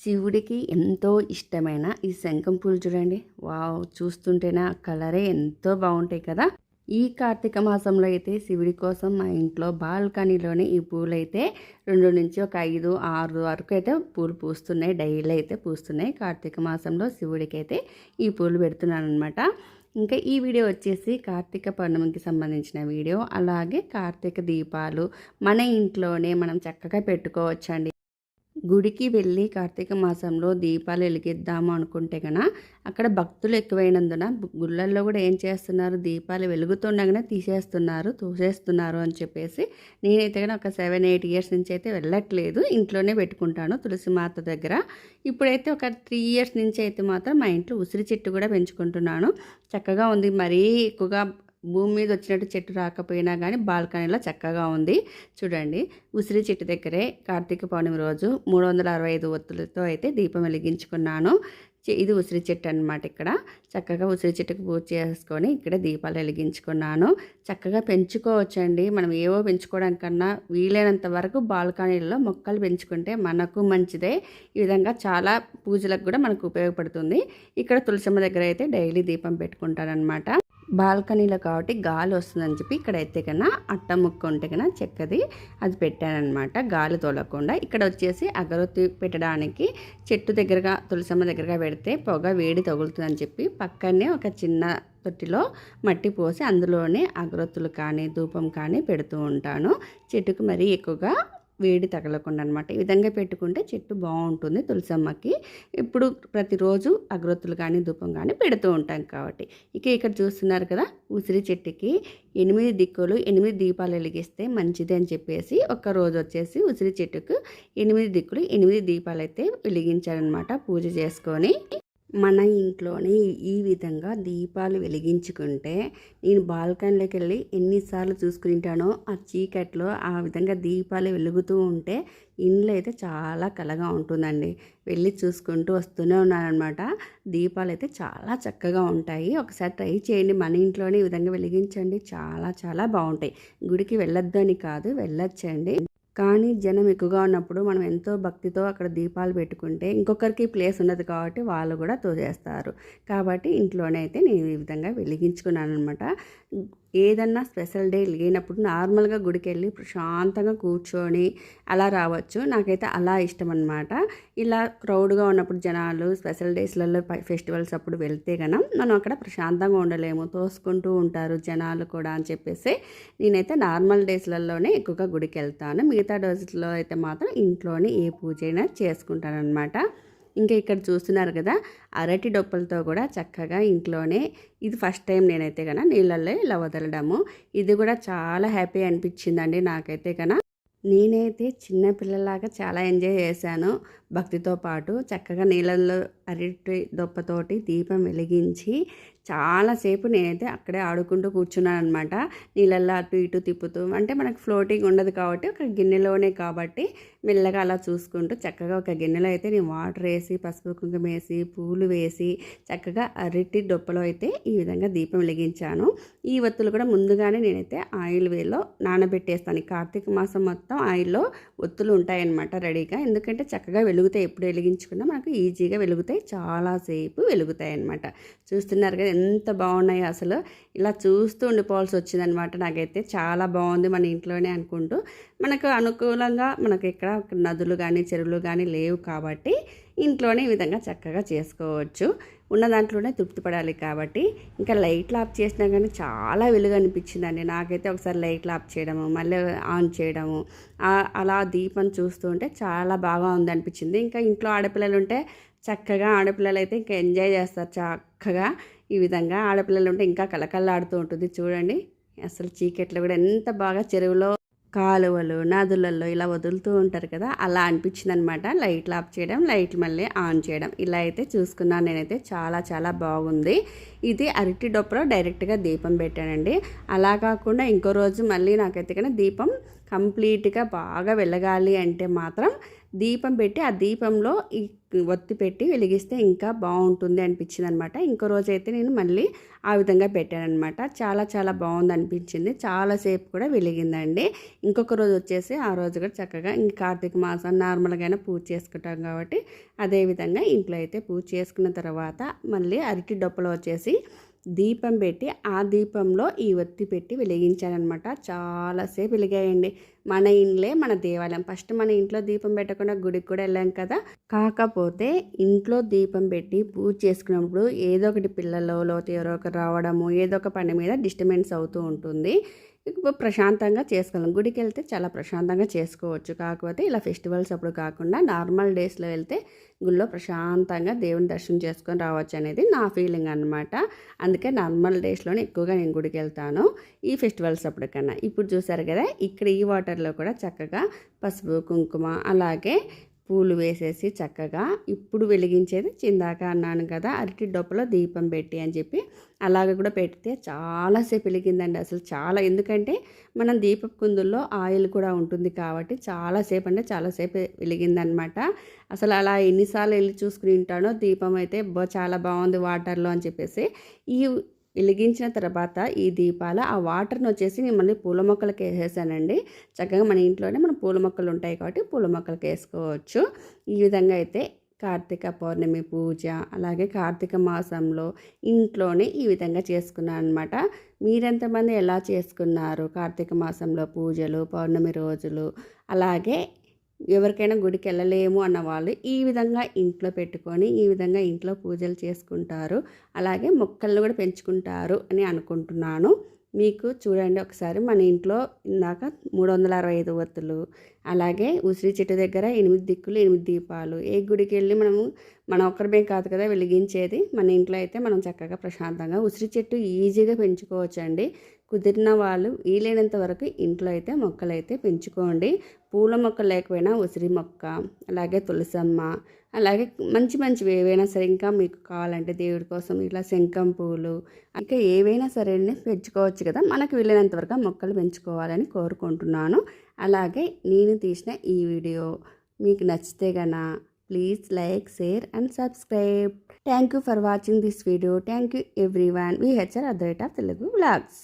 శివుడికి ఎంతో ఇష్టమైన ఈ శంఖం పూలు చూడండి. వావ్ చూస్తుంటేనే ఆ కలరే ఎంతో బాగుంటాయి కదా. ఈ కార్తీక మాసంలో అయితే శివుడి కోసం మా ఇంట్లో బాల్కనీలోనే ఈ పూలు అయితే రెండు నుంచి ఒక ఐదు ఆరు వరకు అయితే పూలు పూస్తున్నాయి. డైలీ అయితే పూస్తున్నాయి. కార్తీక మాసంలో శివుడికి అయితే ఈ పూలు పెడుతున్నాను అనమాట ఇంకా ఈ వీడియో వచ్చేసి కార్తీక పౌర్ణమికి సంబంధించిన వీడియో. అలాగే కార్తీక దీపాలు మన ఇంట్లోనే మనం చక్కగా పెట్టుకోవచ్చండి. గుడికి వెళ్ళి కార్తీక మాసంలో దీపాలు వెలిగిద్దాము అనుకుంటే కనుక అక్కడ భక్తులు ఎక్కువైనందున గుళ్ళల్లో కూడా ఏం చేస్తున్నారు? దీపాలు వెలుగుతుండగానే తీసేస్తున్నారు తూసేస్తున్నారు అని చెప్పేసి నేనైతే కనుక ఒక సెవెన్ ఎయిట్ ఇయర్స్ నుంచి అయితే వెళ్ళట్లేదు. ఇంట్లోనే పెట్టుకుంటాను తులసి మాత దగ్గర. ఇప్పుడైతే ఒక త్రీ ఇయర్స్ నుంచి అయితే మాత్రం మా ఇంట్లో ఉసిరి చెట్టు కూడా పెంచుకుంటున్నాను. చక్కగా ఉంది. మరీ ఎక్కువగా భూమి మీద వచ్చినట్టు చెట్టు రాకపోయినా కానీ బాల్కనీలో చక్కగా ఉంది. చూడండి ఉసిరి చెట్టు దగ్గరే కార్తీక పౌర్ణమి రోజు మూడు వందల అరవై ఐదు ఒత్తులతో అయితే దీపం వెలిగించుకున్నాను. ఇది ఉసిరి చెట్టు అనమాట ఇక్కడ. చక్కగా ఉసిరి చెట్టుకు పూజ చేసుకొని ఇక్కడ దీపాలు వెలిగించుకున్నాను. చక్కగా పెంచుకోవచ్చండి. మనం ఏవో పెంచుకోవడానికన్నా వీలైనంత వరకు బాల్కనీలలో మొక్కలు పెంచుకుంటే మనకు మంచిదే. ఈ విధంగా చాలా పూజలకు కూడా మనకు ఉపయోగపడుతుంది. ఇక్కడ తులసమ్మ దగ్గర అయితే డైలీ దీపం పెట్టుకుంటానమాట బాల్కనీలో కాబట్టి గాలి వస్తుందని చెప్పి ఇక్కడ అయితే కన్నా అట్ట ముక్క ఉంటే కన్నా చెక్కది అది పెట్టానమాట గాలి తోలకుండా ఇక్కడ వచ్చేసి అగరొత్తి పెట్టడానికి చెట్టు దగ్గరగా తులసమ్మ దగ్గరగా పెడితే పొగ వేడి తగులుతుందని చెప్పి పక్కనే ఒక చిన్న తొట్టిలో మట్టి పోసి అందులోనే అగరొత్తులు కానీ ధూపం కానీ పెడుతూ ఉంటాను. చెట్టుకు మరీ ఎక్కువగా వేడి తగలకుండా అనమాట ఈ విధంగా పెట్టుకుంటే చెట్టు బాగుంటుంది తులసమ్మకి. ఇప్పుడు ప్రతిరోజు అగ్రొత్తులు కానీ ధూపం కానీ పెడుతూ ఉంటాం కాబట్టి. ఇక ఇక్కడ చూస్తున్నారు కదా ఉసిరి చెట్టుకి ఎనిమిది దిక్కులు ఎనిమిది దీపాలు వెలిగిస్తే మంచిది అని చెప్పేసి ఒక రోజు వచ్చేసి ఉసిరి చెట్టుకు ఎనిమిది దిక్కులు ఎనిమిది దీపాలు అయితే వెలిగించారనమాట పూజ చేసుకొని. మన ఇంట్లోనే ఈ విధంగా దీపాలు వెలిగించుకుంటే నేను బాల్కనీలోకి వెళ్ళి ఎన్నిసార్లు చూసుకుంటానో ఆ చీకట్లో ఆ విధంగా దీపాలు వెలుగుతూ ఉంటే ఇండ్లు అయితే చాలా కలగా ఉంటుందండి. వెళ్ళి చూసుకుంటూ వస్తూనే ఉన్నానమాట దీపాలు అయితే చాలా చక్కగా ఉంటాయి. ఒకసారి ట్రై చేయండి. మన ఇంట్లోనే ఈ విధంగా వెలిగించండి. చాలా చాలా బాగుంటాయి. గుడికి వెళ్ళొద్దని కాదు వెళ్ళొచ్చండి. కానీ జనం ఎక్కువగా ఉన్నప్పుడు మనం ఎంతో భక్తితో అక్కడ దీపాలు పెట్టుకుంటే ఇంకొకరికి ప్లేస్ ఉన్నది కాబట్టి వాళ్ళు కూడా తోసేస్తారు. కాబట్టి ఇంట్లోనే అయితే నేను ఈ విధంగా వెలిగించుకున్నాను అనమాట ఏదన్నా స్పెషల్ డే లేనప్పుడు నార్మల్గా గుడికి వెళ్ళి ప్రశాంతంగా కూర్చొని అలా రావచ్చు. నాకైతే అలా ఇష్టం అనమాట ఇలా క్రౌడ్గా ఉన్నప్పుడు జనాలు స్పెషల్ డేస్లలో ఫెస్టివల్స్ అప్పుడు వెళ్తే కనుక మనం అక్కడ ప్రశాంతంగా ఉండలేము. తోసుకుంటూ ఉంటారు జనాలు కూడా అని చెప్పేసి నేనైతే నార్మల్ డేస్లలోనే ఎక్కువగా గుడికి వెళ్తాను మిగతా డేస్లో అయితే మాత్రం ఇంట్లోనే ఏ పూజ అయినా చేసుకుంటాను అనమాట ఇంకా ఇక్కడ చూస్తున్నారు కదా అరటి డొప్పలతో కూడా చక్కగా ఇంట్లోనే ఇది ఫస్ట్ టైం నేనైతే కన నీళ్ళల్లో ఇలా వదలడము. ఇది కూడా చాలా హ్యాపీ అనిపించిందండి నాకైతే కన నేనైతే చిన్నపిల్లలాగా చాలా ఎంజాయ్ చేశాను. భక్తితో పాటు చక్కగా నీళ్ళల్లో అరటి దొప్పతోటి దీపం వెలిగించి చాలాసేపు నేనైతే అక్కడే ఆడుకుంటూ కూర్చున్నాను అనమాట నీళ్ళల్లో అటు ఇటు తిప్పుతూ అంటే మనకు ఫ్లోటింగ్ ఉండదు కాబట్టి ఒక గిన్నెలోనే కాబట్టి మెల్లగా అలా చూసుకుంటూ చక్కగా ఒక గిన్నెలో అయితే నేను వాటర్ వేసి పసుపు కుంకుమ వేసి పూలు వేసి చక్కగా అరటి డొప్పలో అయితే ఈ విధంగా దీపం వెలిగించాను. ఈ ఒత్తులు కూడా ముందుగానే నేనైతే ఆయిల్ వేలో నానబెట్టేస్తాను. కార్తీక మాసం మొత్తం ఆయిల్లో ఒత్తులు ఉంటాయన్నమాట రెడీగా. ఎందుకంటే చక్కగా వెలుగుతాయి. ఎప్పుడు వెలిగించుకున్నా మనకు ఈజీగా వెలుగుతాయి. చాలాసేపు వెలుగుతాయి అనమాట చూస్తున్నారు కదా ఎంత బాగున్నాయి అసలు. ఇలా చూస్తూ ఉండిపోవాల్సి వచ్చిందనమాట నాకైతే. చాలా బాగుంది మన ఇంట్లోనే అనుకుంటూ. మనకు అనుకూలంగా మనకు ఇక్కడ నదులు కానీ చెరువులు కానీ లేవు కాబట్టి ఇంట్లోనే ఈ విధంగా చక్కగా చేసుకోవచ్చు. ఉన్న దాంట్లోనే తృప్తి పడాలి కాబట్టి ఇంకా లైట్లు ఆఫ్ చేసినా కానీ చాలా వెలుగు అనిపించిందండి. నాకైతే ఒకసారి లైట్లు ఆఫ్ చేయడము మళ్ళీ ఆన్ చేయడము అలా దీపం చూస్తుంటే చాలా బాగా ఉంది అనిపించింది ఇంకా ఇంట్లో ఆడపిల్లలు ఉంటే చక్కగా ఆడపిల్లలు అయితే ఇంకా ఎంజాయ్ చేస్తారు చక్కగా. ఈ విధంగా ఆడపిల్లలు ఉంటే ఇంకా కలకల్లాడుతూ ఉంటుంది. చూడండి అసలు చీకట్లో కూడా ఎంత బాగా చెరువులో కాలువలు నదులలో ఇలా వదులుతూ ఉంటారు కదా అలా అనిపించింది అనమాట లైట్లు ఆఫ్ చేయడం లైట్లు మళ్ళీ ఆన్ చేయడం. ఇలా అయితే చూసుకున్నాను. నేనైతే చాలా చాలా బాగుంది. ఇది అరటి డొప్పలో డైరెక్ట్గా దీపం పెట్టానండి. అలా కాకుండా ఇంకో రోజు మళ్ళీ నాకైతే కానీ దీపం కంప్లీట్గా బాగా వెళ్ళగాలి అంటే మాత్రం దీపం పెట్టి ఆ దీపంలో ఈ ఒత్తి పెట్టి వెలిగిస్తే ఇంకా బాగుంటుంది అనిపించింది అనమాట ఇంకో రోజైతే నేను మళ్ళీ ఆ విధంగా పెట్టానమాట చాలా చాలా బాగుంది అనిపించింది చాలాసేపు కూడా వెలిగిందండి. ఇంకొక రోజు వచ్చేసి ఆ రోజు కూడా చక్కగా ఇంక కార్తీక మాసం నార్మల్గానే పూజ చేసుకుంటాం కాబట్టి అదేవిధంగా ఇంట్లో అయితే పూజ చేసుకున్న తర్వాత మళ్ళీ అరటి డొప్పలో వచ్చేసి దీపం పెట్టి ఆ దీపంలో ఈ ఒత్తి పెట్టి వెలిగించానమాట చాలాసేపు వెలిగాయండి. మన ఇండ్లే మన దేవాలయం. ఫస్ట్ మన ఇంట్లో దీపం పెట్టకుండా గుడికి కూడా వెళ్ళాం కదా. కాకపోతే ఇంట్లో దీపం పెట్టి పూజ చేసుకున్నప్పుడు ఏదో ఒకటి పిల్లలు లోతు ఎవరో ఒకరు రావడము ఏదో ఒక పని మీద డిస్టర్బెన్స్ అవుతూ ఉంటుంది. ప్రశాంతంగా చేసుకోగలం గుడికి వెళ్తే చాలా ప్రశాంతంగా చేసుకోవచ్చు. కాకపోతే ఇలా ఫెస్టివల్స్ అప్పుడు కాకుండా నార్మల్ డేస్లో వెళ్తే గుళ్ళో ప్రశాంతంగా దేవుని దర్శనం చేసుకొని రావచ్చు అనేది నా ఫీలింగ్ అనమాట అందుకే నార్మల్ డేస్లోనే ఎక్కువగా నేను గుడికి వెళ్తాను ఈ ఫెస్టివల్స్ అప్పటికన్నా. ఇప్పుడు చూసారు కదా ఇక్కడ ఈ వాటర్లో కూడా చక్కగా పసుపు కుంకుమ అలాగే పూలు వేసేసి చక్కగా ఇప్పుడు వెలిగించేది చిందాక అన్నాను కదా అరటి డొప్పలో దీపం పెట్టి అని చెప్పి అలాగ కూడా పెడితే చాలాసేపు వెలిగిందండి అసలు చాలా. ఎందుకంటే మనం దీపపు కుందుల్లో ఆయిల్ కూడా ఉంటుంది కాబట్టి చాలాసేపు అంటే చాలాసేపు వెలిగిందనమాట. అసలు అలా ఎన్నిసార్లు వెళ్ళి చూసుకుని ఉంటానో దీపం అయితే చాలా బాగుంది వాటర్లో అని చెప్పేసి ఈ వెలిగించిన తర్వాత ఈ దీపాల ఆ వాటర్ని వచ్చేసి నేను మళ్ళీ పూల మొక్కలకి వేసేసానండి. చక్కగా మన ఇంట్లోనే మన పూల మొక్కలు ఉంటాయి కాబట్టి పూల మొక్కలకి వేసుకోవచ్చు. ఈ విధంగా అయితే కార్తీక పౌర్ణమి పూజ అలాగే కార్తీక మాసంలో ఇంట్లోనే ఈ విధంగా చేసుకున్నాను అనమాట మీరెంతమంది ఎలా చేసుకున్నారు కార్తీక మాసంలో పూజలు పౌర్ణమి రోజులు? అలాగే ఎవరికైనా గుడికి వెళ్ళలేము అన్న వాళ్ళు ఈ విధంగా ఇంట్లో పెట్టుకొని ఈ విధంగా ఇంట్లో పూజలు చేసుకుంటారు. అలాగే మొక్కలను కూడా పెంచుకుంటారు అని అనుకుంటున్నాను. మీకు చూడండి ఒకసారి మన ఇంట్లో ఇందాక మూడు వందల అరవై ఐదు వత్తులు అలాగే ఉసిరి చెట్టు దగ్గర ఎనిమిది దిక్కులు ఎనిమిది దీపాలు. ఏ గుడికి వెళ్ళి మనము మన ఒక్కరిమే కాదు కదా వెలిగించేది. మన ఇంట్లో అయితే మనం చక్కగా ప్రశాంతంగా ఉసిరి చెట్టు ఈజీగా పెంచుకోవచ్చండి. కుదిరిన వాళ్ళు వీలైనంత వరకు ఇంట్లో అయితే మొక్కలు అయితే పెంచుకోండి. పూల మొక్క లేకపోయినా ఉసిరి మొక్క అలాగే తులసమ్మ అలాగే మంచి మంచివి ఏవైనా సరే. ఇంకా మీకు కావాలంటే దేవుడి కోసం ఇట్లా శంఖం పూలు ఇంకా ఏవైనా సరే పెంచుకోవచ్చు కదా. మనకు వీలైనంత వరకు మొక్కలు పెంచుకోవాలని కోరుకుంటున్నాను. అలాగే నేను తీసిన ఈ వీడియో మీకు నచ్చితే గనా please like share and subscribe. Thank you for watching this video. Thank you everyone we HR at of Telugu blogs